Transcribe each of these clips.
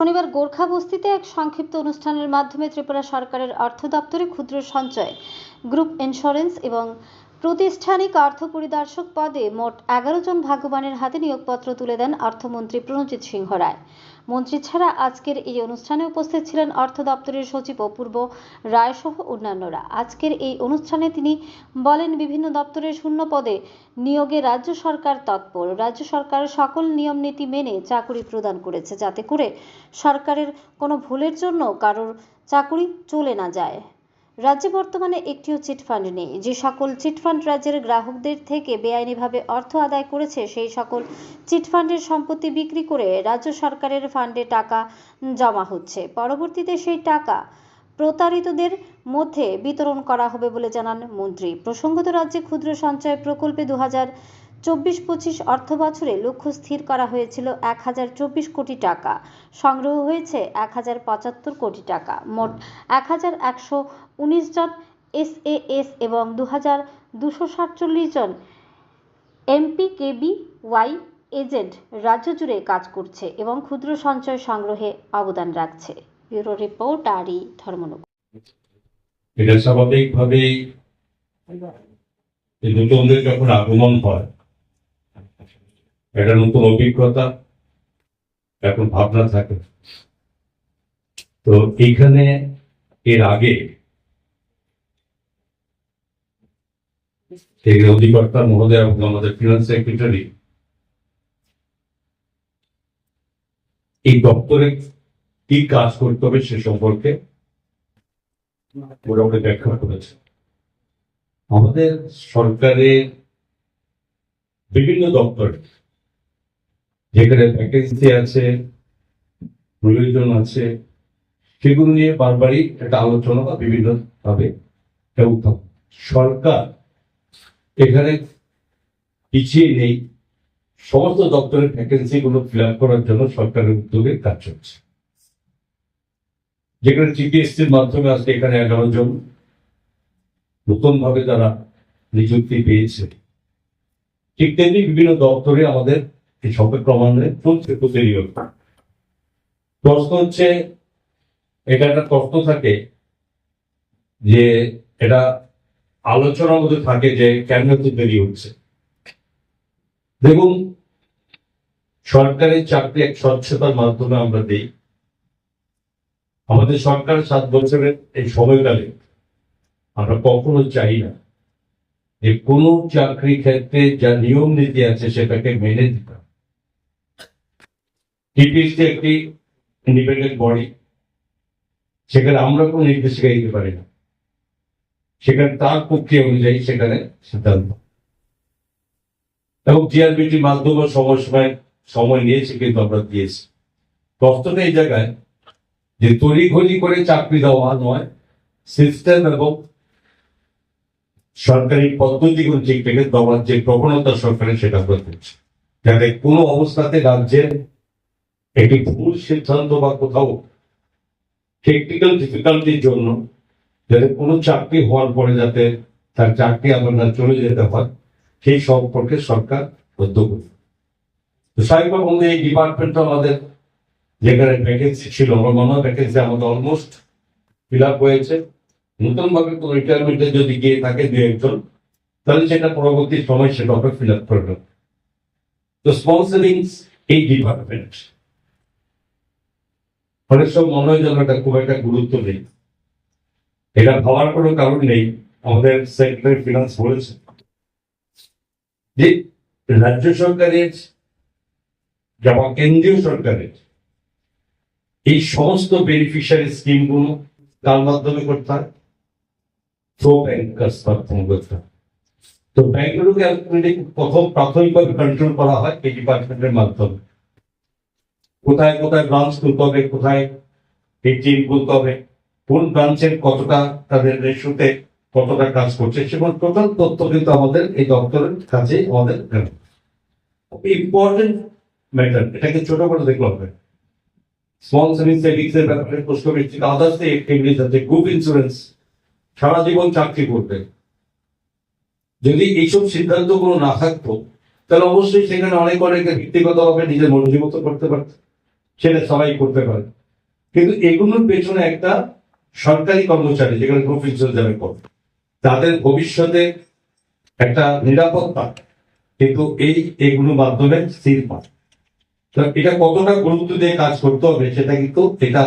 শনিবার গোর্খা বস্তিতে এক সংক্ষিপ্ত অনুষ্ঠানের মাধ্যমে ত্রিপুরা সরকারের অর্থ দপ্তরে ক্ষুদ্র সঞ্চয়, গ্রুপ ইন্স্যুরেন্স এবং প্রতিষ্ঠানিক অর্থ পরিদর্শক পদে মোট এগারো জন ভাগ্যবানের হাতে নিয়োগপত্র তুলে দেন অর্থমন্ত্রী প্রণজিৎ সিংহ রায়। মন্ত্রী ছাড়া আজকের এই অনুষ্ঠানে উপস্থিত ছিলেন অর্থ দপ্তরের সচিব অপূর্ব রায় সহ অন্যান্যরা। আজকের এই অনুষ্ঠানে তিনি বলেন, বিভিন্ন দপ্তরের শূন্য পদে নিয়োগে রাজ্য সরকার তৎপর। রাজ্য সরকার সকল নিয়ম নীতি মেনে চাকুরি প্রদান করেছে যাতে করে সরকারের কোনো ভুলের জন্য কারোর চাকুরি চলে না যায়। রাজ্যে বর্তমানে একটিও চিটফান্ড নেই। যে সকল চিটফান্ড রাজ্যের গ্রাহকদের থেকে বেআইনিভাবে অর্থ আদায় করেছে, সেই সকল চিটফান্ডের সম্পত্তি বিক্রি করে রাজ্য সরকারের ফান্ডে টাকা জমা হচ্ছে। পরবর্তীতে সেই টাকা প্রতারিতদের মধ্যে বিতরণ করা হবে বলে জানান মন্ত্রী। প্রসঙ্গত, রাজ্যে ক্ষুদ্র সঞ্চয় প্রকল্পে দু হাজার চব্বিশ পঁচিশ অর্থ বছরে লক্ষ্য স্থির করা হয়েছিল এক হাজার চব্বিশ কোটি টাকা। সংগ্রহ হয়েছে এক হাজার পঁচাত্তর কোটি টাকা। মোট এক হাজার একশো উনিশ জন এস এসএএস এবং দু হাজার দুশো সাতচল্লিশ জন এমপিকেবি ওয়াই এজেন্ট রাজ্য জুড়ে কাজ করছে এবং ক্ষুদ্র সঞ্চয় সংগ্রহে অবদান রাখছে। ব্যুরো রিপোর্ট আরই ধর্মনগর। এটা স্বাভাবিকভাবেই এই নতুনদের যখন আগমন হয় একটা নতুন অভিজ্ঞতা, এখন ভাবনা থাকে। তো এইখানে, এর আগে অধিকর্তা মহোদয় এবং আমাদের ফিনান্স সেক্রেটারি এই দপ্তরে কি কাজ করতে হবে সে সম্পর্কে মোটামুটি ব্যাখ্যা করেছে। আমাদের সরকারের বিভিন্ন দপ্তর যেখানে ভ্যাকেন্সি আছে প্রয়োজন আছে, সেগুলো নিয়ে বারবারই একটা আলোচনা বা বিভিন্ন ভাবে উত্থাপন। সরকার এখানে পিছিয়ে নেই। সমস্ত দপ্তরের ভ্যাকেন্সি গুলো ফিল আপ করার জন্য সরকারের উদ্যোগে কাজ চলছে। যেখানে জিপিএসসির মাধ্যমে আজকে এখানে এগারো জন নতুন ভাবে তারা নিযুক্তি পেয়েছে, ঠিক তেমনি বিভিন্ন দপ্তরে আমাদের এই সংখ্যা ক্রমান্বয়ে চলছে প্রতিনিয়ত প্রশ্ন হচ্ছে, এটা একটা প্রশ্ন থাকে যে এটা আলোচনার মধ্যে থাকে যে কেন এত দেরি হচ্ছে। দেখুন সরকারি চাকরি এক স্বচ্ছতার মাধ্যমে আমরা দিই। আমাদের সরকার সাত বছরের এই সময়কালে আমরা কখনো চাই না যে কোনো চাকরি ক্ষেত্রে যা নিয়ম নীতি আছে সেটাকে মেনে দিতে হবে একটি ইন্ডিপেন্ডেন্ট বডি সেখানে আমরা কোনো নির্দেশিকা দিতে পারি না। সেখানে তার প্রক্রিয়া অনুযায়ী সেখানে সিদ্ধান্ত। এবং জিআরবিটির মাধ্যমে সময় সময় সময় নিয়েছে কিন্তু আমরা দিয়েছি। প্রশ্নটা এই জায়গায় যে তড়িঘড়ি করে চাকরি দেওয়া নয় সিস্টেম এবং সরকারি পদ্ধতিগুলো ঠিক রেখে দেওয়ার যে প্রবণতা সরকারের সেটা করছি যাতে কোনো অবস্থাতে রাজ্যের একটি ভুল সিদ্ধান্ত বা কোথাও টেকনিক্যাল ডিফিকাল্টির জন্য যাতে কোনো চাকরি হওয়ার পরে যাতে তার চাকরি আবার না চলে যেতে হয়, সেই সম্পর্কে সরকার উদ্যোগ। তো এই ডিপার্টমেন্টটা আমাদের যেখানে ভ্যাকেন্সি ছিল, আমার ভ্যাকেন্সি আমাদের অলমোস্ট ফিল আপ হয়েছে নতুন ভাবে কোনো রিটায়ারমেন্টে যদি গিয়ে থাকে দু একজন, তাহলে সেটা পরবর্তী সময় সেটা ফিল আপ করবে তো স্পন্সরিং এই ডিপার্টমেন্ট অনেক সব মনে হয় খুব একটা গুরুত্ব নেই। এটা ভাবার কোনো কারণ নেই, আমাদের সেক্রেটারি ফিনান্স বলেছে। যে রাজ্য সরকারের যেমন কেন্দ্রীয় সরকারের, এই সমস্ত বেনিফিশিয়ারি স্কিমগুলো কার মাধ্যমে করতে হয়? মাধ্যমে করতে হয়। তো ব্যাংকগুলোকে প্রথম প্রাথমিকভাবে কন্ট্রোল করা হয় এই ডিপার্টমেন্টের মাধ্যমে। কোথায় কোথায় ব্রাঞ্চ খুলতে হবে, কোথায় এটিএম খুলতে হবে, কোন ব্রাঞ্চের কতটা তাদের রেশুতে কতটা কাজ করছে সেগুলো টোটাল তথ্য কিন্তু আমাদের এই দপ্তরের কাছে আমাদের ইম্পর্টেন্ট ম্যাটার এটাকে ছোট করে দেখলে হবে স্মল সেভিংস সেভিংস এর ব্যাপারে প্রশ্ন ভিত্তিক আদার্স অ্যাক্টিভিটিস আছে গ্রুপ ইন্স্যুরেন্স সারা জীবন চাকরি করবে। যদি এইসব সিদ্ধান্তগুলো না থাকতো, তাহলে অবশ্যই সেখানে অনেক অনেক ব্যক্তিগতভাবে নিজের মর্জি করতে পারত। সেটা সবাই করতে পারে। কিন্তু এগুলোর পেছনে একটা সরকারি কর্মচারী, যেখানে ইনস্যুরেন্স যাবে করে তাদের ভবিষ্যতে একটা নিরাপত্তা, কিন্তু এই এগুলোর মাধ্যমে স্থির পায় তো এটা কতটা গুরুত্ব দিয়ে কাজ করতে হবে সেটা কিন্তু এটা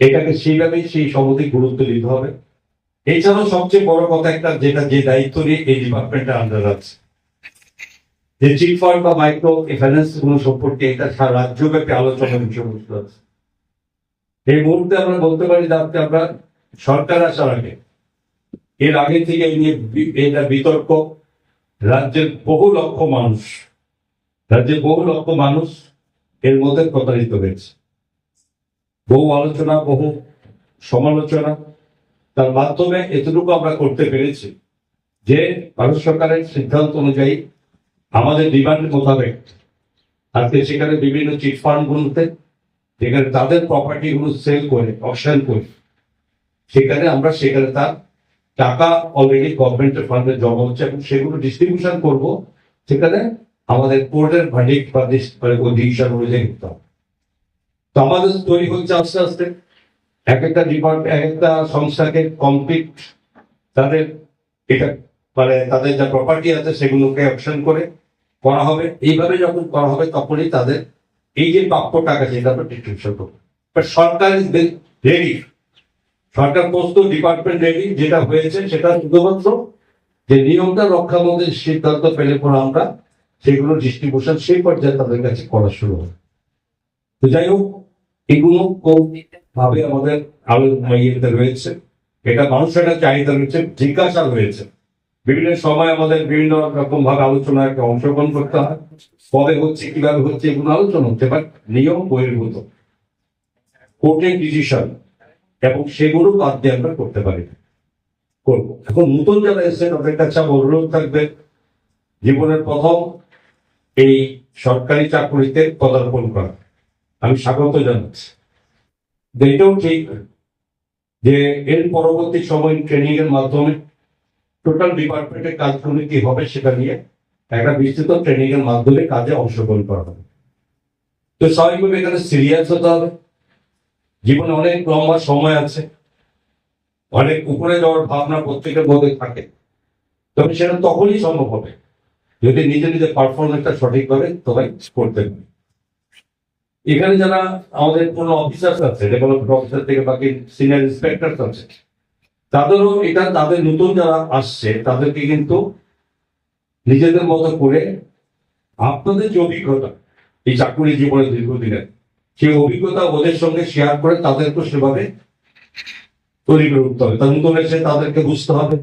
এটাকে সেইভাবেই সেই সম্বন্ধে গুরুত্ব দিতে হবে। এছাড়াও সবচেয়ে বড় কথা একটা, যেটা যে দায়িত্ব নিয়ে এই ডিপার্টমেন্টের আন্ডার আছে যে চিট ফান্ড বা মাইক্রো ফাইন্যান্সগুলো সম্পর্কে এটা সারা রাজ্যব্যাপী আলোচনার বিষয়বস্তু আছে এই মুহূর্তে আমরা বলতে পারি যে আজকে আমরা সরকার আসার আগে, এর আগে থেকে এই নিয়ে এটা বিতর্ক। রাজ্যের বহু লক্ষ মানুষ, রাজ্যের বহু লক্ষ মানুষ এর মধ্যে প্রতারিত হয়েছে। বহু আলোচনা, বহু সমালোচনা। তার মাধ্যমে এতটুকু আমরা করতে পেরেছি যে ভারত সরকারের সিদ্ধান্ত অনুযায়ী আমাদের ডিমান্ড মোতাবেক। আজকে সেখানে বিভিন্ন চিট ফান্ড গুলোতে, যেখানে তাদের প্রপার্টি গুলো সেল করে অপশন করে, সেখানে আমরা সেখানে তার টাকা অলরেডি গভর্নমেন্টের ফান্ডে জমা হচ্ছে এবং সেগুলো ডিস্ট্রিবিউশন করব, সেখানে আমাদের কোর্টের ভার্ডিক্ট বা ডিস- মানে ডিসিশন অনুযায়ী হবে। তো আমাদের তৈরি হচ্ছে আস্তে আস্তে। এক একটা ডিপার্টমেন্ট এক একটা সংস্থাকে কমপ্লিট তাদের এটা মানে তাদের যা প্রপার্টি আছে সেগুলোকে অপশন করে করা হবে। এইভাবে যখন করা হবে, তখনই তাদের এই যে প্রাপ্য টাকা সেটা আমরা ডিস্ট্রিবিউশন করব। সরকার ইজ রেডি সরকার প্রস্তুত ডিপার্টমেন্ট রেডি যেটা হয়েছে সেটা শুধুমাত্র যে নিয়মটা রক্ষা সিদ্ধান্ত পেলে পর আমরা সেগুলো ডিস্ট্রিবিউশন সেই পর্যায়ে তাদের কাছে করা শুরু হবে। তো যাই হোক, এগুলো ভাবে আমাদের আলো রয়েছে। এটা মানুষের একটা চাহিদা রয়েছে, জিজ্ঞাসা রয়েছে। বিভিন্ন সময় আমাদের বিভিন্ন রকম ভাবে আলোচনায় অংশগ্রহণ করতে হয়। কবে হচ্ছে, কীভাবে হচ্ছে এগুলো আলোচনা হচ্ছে বাট নিয়ম বহির্ভূত। কোর্টের ডিসিশন এবং সেগুলো বাদ দিয়ে আমরা করতে পারি। করব। এখন নতুন যারা এসেছেন, তাদের কাছে আমার অনুরোধ থাকবে, জীবনের প্রথম এই সরকারি চাকরিতে পদার্পণ করা। আমি স্বাগত জানাচ্ছি। এটাও ঠিক যে এর পরবর্তী সময় ট্রেনিং এর মাধ্যমে টোটাল ডিপার্টমেন্টের কাজগুলি কি হবে সেটা নিয়ে একটা বিস্তৃত ট্রেনিং এর মাধ্যমে কাজে অংশগ্রহণ করা হবে। তো স্বাভাবিকভাবে এখানে সিরিয়াস হতে হবে। জীবনে অনেক লম্বা সময় আছে। অনেক উপরে যাওয়ার ভাবনা প্রত্যেকের মধ্যে থাকে। তবে সেটা তখনই সম্ভব হবে যদি নিজে নিজে পারফরমেন্সটা সঠিকভাবে সবাই করতে পারে। এখানে যারা আমাদের কোনো অফিসার আছে ডেভেলপমেন্ট অফিসার থেকে বাকি সিনিয়র ইন্সপেক্টর আছে তাদেরও এটা তাদের নতুন যারা আসছে, তাদেরকে কিন্তু নিজেদের মতো করে আপনাদের যে অভিজ্ঞতা, এই চাকরি জীবনে দীর্ঘদিনের, সেই অভিজ্ঞতা ওদের সঙ্গে শেয়ার করে তাদেরকে সেভাবে তৈরি করে উঠতে হবে। তার নতুন এসে তাদেরকে বুঝতে হবে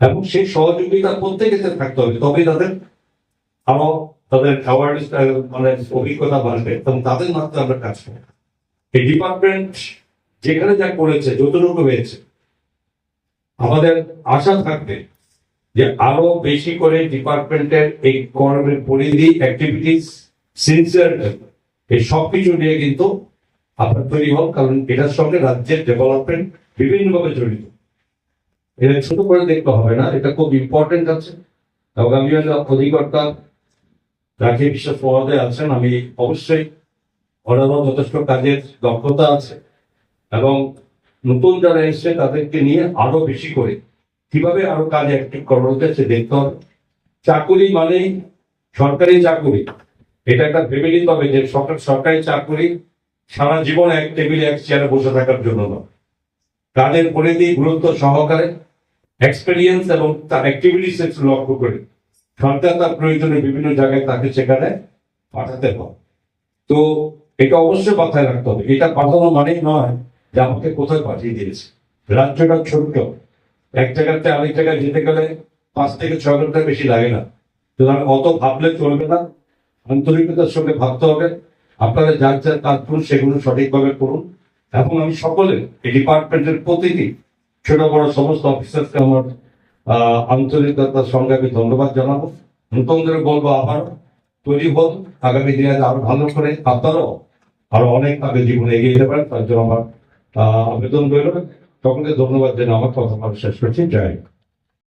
এবং সেই সহযোগিতা সাথে থাকতে হবে। তবেই তাদের আরও তাদের অ্যাওয়ারনেস মানে অভিজ্ঞতা বাড়বে এবং তাদের মাত্রা আমরা কাজ করব। এই ডিপার্টমেন্ট যেখানে যা করেছে, যতটুকু হয়েছে আমাদের আশা থাকবে যে আরও বেশি করে ডিপার্টমেন্টের এই কর্মের পরিধি অ্যাক্টিভিটিস সিনসিয়ার এই সব কিছু নিয়ে কিন্তু আপনার তৈরি হোক, কারণ এটার সঙ্গে রাজ্যের ডেভেলপমেন্ট বিভিন্নভাবে জড়িত। এটা ছোট করে দেখতে হবে না, এটা খুব ইম্পর্টেন্ট আছে। আমি অধিকর্তা, রাখি বিশ্বাস পদে আছেন, আমি অবশ্যই ওনারও যথেষ্ট কাজের দক্ষতা আছে। এবং নতুন যারা এসছে, তাদেরকে নিয়ে আরও বেশি করে। কীভাবে আরও কাজে অ্যাক্টিভ করানো যায় সে দেখতে হবে। চাকুরি মানেই সরকারি চাকুরি। এটা একটা ভেবে নিতে হবে যে সরকার, সরকারি চাকুরি সারা জীবন এক টেবিলে, এক চেয়ারে বসে থাকার জন্য নয়। কাজের পরিধি গুরুত্ব সহকারে এক্সপেরিয়েন্স এবং তার অ্যাক্টিভিটিস লক্ষ্য করে। সরকার তার প্রয়োজনে বিভিন্ন জায়গায় তাকে সেখানে পাঠাতে হয়। তো এটা অবশ্যই মাথায় রাখতে হবে। এটা পাঠানো মানেই নয় যে আমাকে কোথায় পাঠিয়ে দিয়েছে? রাজ্যটা ছোট্ট এক জায়গাতে আরেক জায়গায় যেতে গেলে পাঁচ থেকে ছয় ঘণ্টা বেশি লাগে না। সুতরাং অত ভাবলে চলবে না। আন্তরিকতার সঙ্গে ভাবতে হবে। আপনারা যার যার কাজ করুন, সেগুলো সঠিকভাবে করুন। এবং আমি সকলে, এই ডিপার্টমেন্টের প্রতিটি ছোট বড় সমস্ত অফিসারকে আমার আন্তরিকতার সঙ্গে আমি ধন্যবাদ জানাব। নতুনদের বলব আবার তৈরি হন। আগামী দিনে আরও ভালো করে, আপনারাও আরও অনেক আগে জীবনে এগিয়ে যেতে পারেন। তার জন্য আমার আবেদন রইল সকলকে ধন্যবাদ জানিয়ে আমার কথা শেষ করছি জয়।